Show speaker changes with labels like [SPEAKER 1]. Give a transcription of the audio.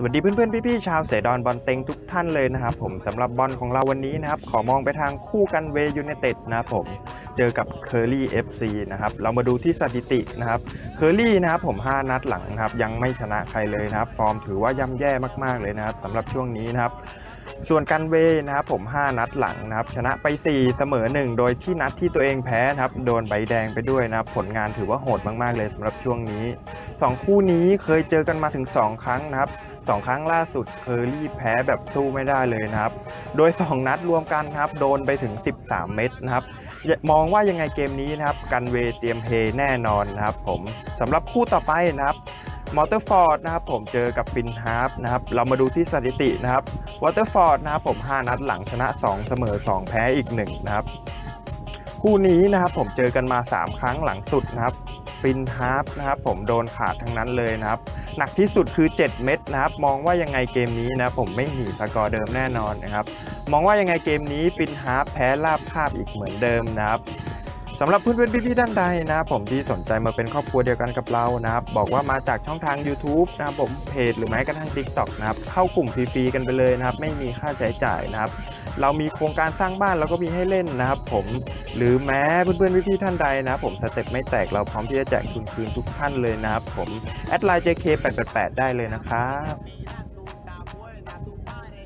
[SPEAKER 1] สวัสดีเพื่อนๆ พี่ๆ ชาวเสดอนบอลเต็งทุกท่านเลยนะครับผมสำหรับบอลของเราวันนี้นะครับ ขอมองไปทางคู่กันเวยูเนเต็ดนะครับผมเจอกับเคอรี่ FC นะครับเรามาดูที่สถิตินะครับเคอรี่นะครับผม 5 นัดหลังนะครับยังไม่ชนะใครเลยนะครับ ฟอร์มถือว่าย่ำแย่มากๆเลยนะครับสำหรับช่วงนี้นะครับส่วนกันเวนะครับผม 5 นัดหลังนะครับชนะไป 4 เสมอ 1 โดยที่นัดที่ตัวเองแพ้นะครับโดนใบแดงไปด้วยนะครับผลงานถือว่าโหดมากๆเลยสำหรับช่วงนี้ 2 คู่นี้เคยเจอกันมาถึง 2 ครั้งนะครับ 2 ครั้งล่าสุดเคอรี่แพ้แบบสู้ไม่ได้เลยนะครับ โดย 2 นัดรวมกันครับโดนไปถึง 13 เม็ดนะครับ มองว่ายังไงเกมนี้นะครับกันเวเตรียมเฮแน่นอนนะครับผมสำหรับคู่ต่อไปนะครับมอเตอร์ฟอร์ดนะครับผมเจอกับฟินฮาร์ฟนะครับเรามาดูที่สถิตินะครับวอเตอร์ฟอร์ดนะครับผม 5 นัดหลังชนะ 2 เสมอ 2 แพ้อีก 1 นะครับ คู่นี้นะครับผมเจอกันมา 3 ครั้งหลังสุดนะครับฟินฮาร์ฟนะครับผมโดนขาดทั้งนั้นเลยนะครับ หนักที่สุดคือ 7 เม็ดนะครับ มองว่ายังไงเกมนี้นะผมไม่หนีสกอร์เดิมแน่นอนนะครับ มองว่ายังไงเกมนี้ฟินฮาร์ฟแพ้ราบคาบอีกเหมือนเดิมนะครับ สำหรับเพื่อนๆพี่ๆท่านใดนะผมที่สนใจมาเป็นครอบครัวเดียวกันกับเรานะครับบอกว่ามาจากช่องทาง YouTube นะครับผมเพจหรือแม้กระทั่ง TikTok นะครับเข้ากลุ่มฟรีๆกันไปเลยนะครับไม่มีค่าใช้จ่ายนะครับเรามีโครงการสร้างบ้านเราก็มีให้เล่นนะครับผมหรือแม้เพื่อนๆพี่ๆท่านใดนะผมสเต็ปไม่แตกเราพร้อมที่จะแจกทุนคืนทุกท่านเลยนะครับผมแอดไลน์ JK888 ได้เลยนะครับ